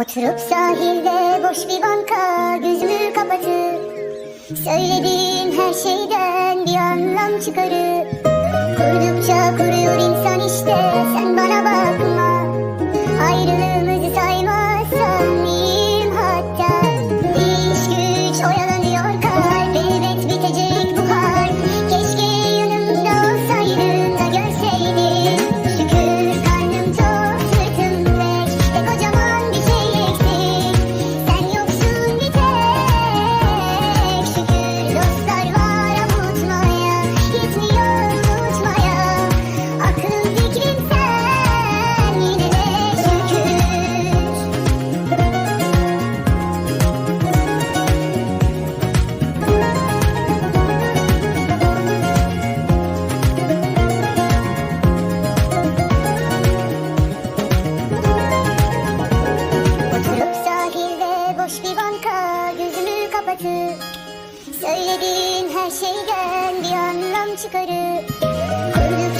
Oturup sahilde boş bir banka gözümü kapatıp Söylediğin her şeyden bir anlam çıkarıp anlatı Söylediğin her şeyden bir anlam çıkarıp Kırıp